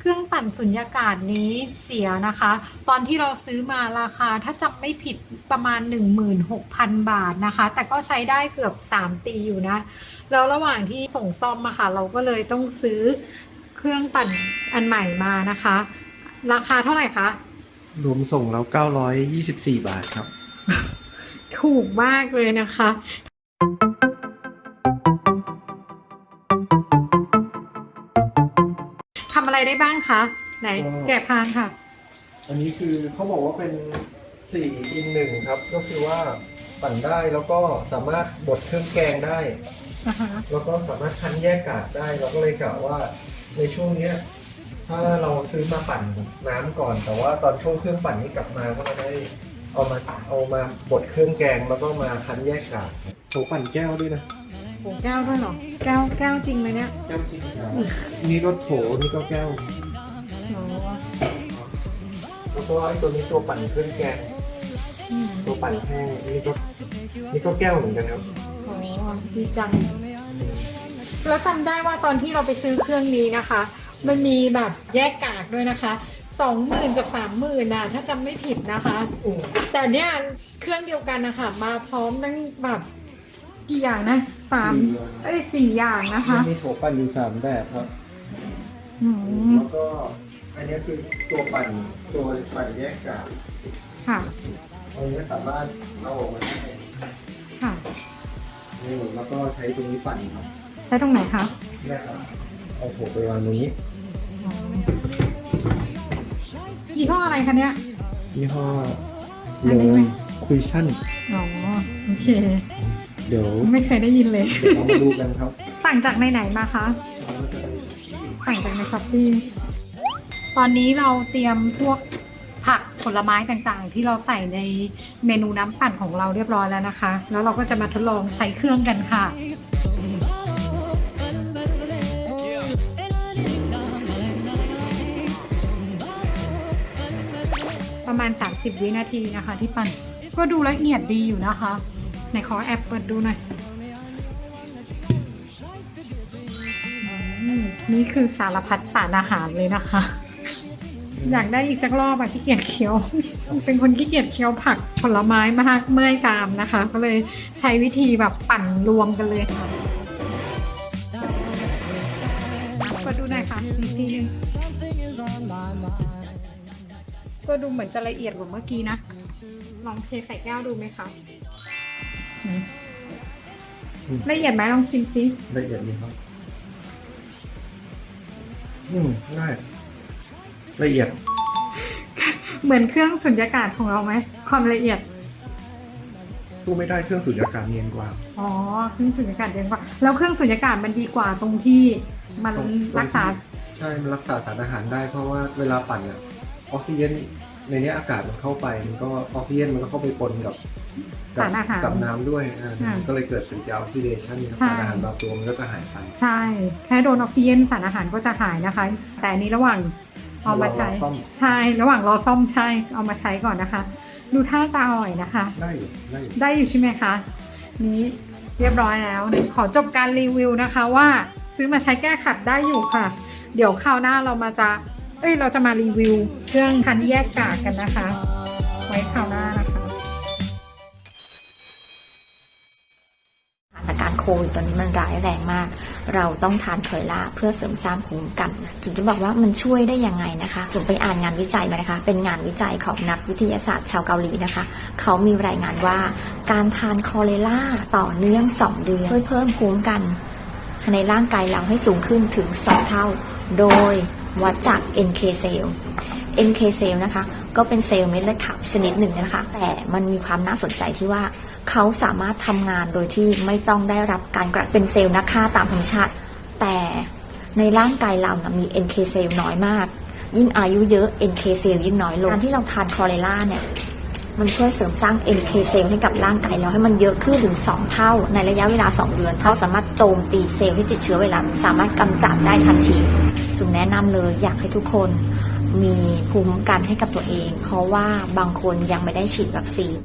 เครื่องปั่นสุญญากาศนี้เสียนะคะ ตอนที่เราซื้อมาราคาถ้าจำไม่ผิดประมาณ 16,000 บาทนะคะ แต่ก็ใช้ได้เกือบ 3 ปีอยู่นะ แล้วระหว่างที่ส่งซ่อมมาค่ะ เราก็เลยต้องซื้อเครื่องปั่นอันใหม่มานะคะ ราคาเท่าไหร่คะ รวมส่งแล้ว 924 บาทครับ ถูกมากเลยนะคะ อะไรได้บ้างคะ ไหนก็ แกะพางค่ะ อันนี้คือเขาบอกว่าเป็น4อินหนึ่งครับ ก็คือว่าปั่นได้แล้วก็สามารถบดเครื่องแกงได้ นะคะ แล้วก็สามารถคั้นแยกกากได้เราก็เลยกะว่าในช่วงเนี้ยถ้าเราซื้อมาปั่นน้ำก่อน แต่ว่าตอนช่วงเครื่องปั่นนี้กลับมาก็จะได้เอามาเอามาบดเครื่องแกงแล้วก็มาคั้นแยกกากโถปั่นแก้วด้วยนะ โอ้แก้วด้วยเหรอแก้วแก้วจริงไหมเนี่ยแก้วจริงครับนี่ก็โถนี่ก็แก้วอ๋อแล้วก็ไอ้ตัวนี้ตัวปั่นเครื่องแกงอืมตัวปั่นแห้งนี่ก็นี่ก็แก้วเหมือนกันครับอ๋อดีจังแล้วจำได้ว่าตอนที่เราไปซื้อเครื่องนี้นะคะ มันมีแบบแยกกากด้วยนะคะสองหมื่นกับสามหมื่นน่ะถ้าจำไม่ผิดนะคะ แต่เนี่ยเครื่องเดียวกันนะคะมาพร้อมตั้งแบบ กี่อย่างนะสามเอ้ยสี่อย่างนะคะมีโถปั่นอยู่สามแบบครับอืมแล้วก็อันนี้คือตัวปั่นตัวปั่นแยกกากค่ะอันนี้สามารถเอาออกมาได้ค่ะนี่แล้วก็ใช้ตรงนี้ปั่นครับใช้ตรงไหนคะเนี่ยครับเอาโถไปวางตรงนี้ยี่ห้ออะไรคะเนี่ยยี่ห้ออันนี้ไหมคุยชั่นอ๋อโอเค เดี๋ยวไม่เคยได้ยินเลย เดี๋ยวเรามาดูกันครับสั่งจากในไหนมาคะ สั่งจากในช้อปปี้ตอนนี้เราเตรียมพวกผักผลไม้ต่างๆ ที่เราใส่ในเมนูน้ำปั่นของเราเรียบร้อยแล้วนะคะ แล้วเราก็จะมาทดลองใช้เครื่องกันค่ะ ประมาณ 30 วินาทีนะคะ ที่ปั่นก็ดูละเอียดดีอยู่นะคะ ไหนขอแอปเปิดดูหน่อยอืมนี่คือสารพัดสารอาหารเลยนะคะ อยากได้อีกสักรอบอะขี้เกียจเคี้ยว เป็นคนขี้เกียจเคี้ยวผักผลไม้มากเมื่อยกรามนะคะ ก็เลยใช้วิธีแบบปั่นรวมกันเลยค่ะก็ดูหน่อยค่ะอีกทีหนึงก็ดูเหมือนจะละเอียดกว่าเมื่อกี้นะ ลองเทใส่แก้วดูไหมคะอืม ละเอียดไหมลองชิมซิละเอียดดีครับอืมง่ายละเอียด เหมือนเครื่องสุญญากาศของเราไหมความละเอียดสู้ไม่ได้เครื่องสูญญากาศเนียนกว่า อ๋อเครื่องสุญญากาศเดียวกว่าแล้วเครื่องสุญญากาศมันดีกว่าตรงที่มันตรง รักษาใช่ มันรักษาสารอาหารได้เพราะว่าเวลาปั่นอะออกซิเจนในเนี้ยอากาศมันเข้าไป มันก็ออกซิเจนมันก็เข้าไปปนกับกั สารอาหาร กับน้ำด้วยอ่าอ่ามันก็เลยเกิดเป็นการออกซิเดชันใช่ สารอาหารบางตัวมันก็จะหายไป ใช่ แค่โดนออกซิเจนสารอาหารก็จะหายนะคะ แต่อันนี้ระหว่างเอามาใช้ รอซ่อม ใช่ ระหว่างรอซ่อมใช่ เอามาใช้ก่อนนะคะ ดูท่าจะอร่อยนะคะ ได้อยู่ได้อยู่ได้อยู่ใช่ไหมคะ นี้เรียบร้อยแล้ว ขอจบการรีวิวนะคะว่าซื้อมาใช้แก้ขัดได้อยู่ค่ะ เดี๋ยวคราวหน้าเรามาจะ เอ้ย เราจะมารีวิวเครื่องคันแยกกากกันนะคะ ไว้คราวหน้านะคะ วิดตอนนี้มันร้ายแรงมาก เราต้องทานเคยล่าเพื่อเสริมสร้างภูมิคุ้มกันจุนจะบอกว่ามันช่วยได้ยังไงนะคะจุนไปอ่านงานวิจัยมานะคะ เป็นงานวิจัยของนักวิทยาศาสตร์ชาวเกาหลีนะคะ เขามีรายงานว่าการทานคอเลล่าต่อเนื่อง 2 เดือน ช่วยเพิ่มภูมิคุ้มกัน ในร่างกายเราให้สูงขึ้นถึง 2 เท่า โดยวัดจาก NK cell NK cell นะคะ ก็เป็นเซลล์เม็ดเลือดขาวชนิดหนึ่งนะคะ แต่มันมีความน่าสนใจที่ว่า เขาสามารถทำงานโดยที่ไม่ต้องได้รับการกระเป็นเซลล์นักฆ่าตามธรรมชาติ แต่ในร่างกายเรานะมี NK เซลล์น้อยมาก ยิ่งอายุเยอะ NK เซลล์ยิ่งน้อยลงการที่เราทานคอเรล่าเนี่ยมันช่วยเสริมสร้าง NK เซลล์ให้กับร่างกายเราให้มันเยอะขึ้นถึง 2 เท่า ในระยะเวลา 2 เดือน เขาสามารถโจมตีเซลล์ที่ติดเชื้อไวรัสสามารถกำจัดได้ทันที จึงแนะนำเลยอยากให้ทุกคนมีภูมิคุ้มกันให้กับตัวเอง เพราะว่าบางคนยังไม่ได้ฉีดวัคซีน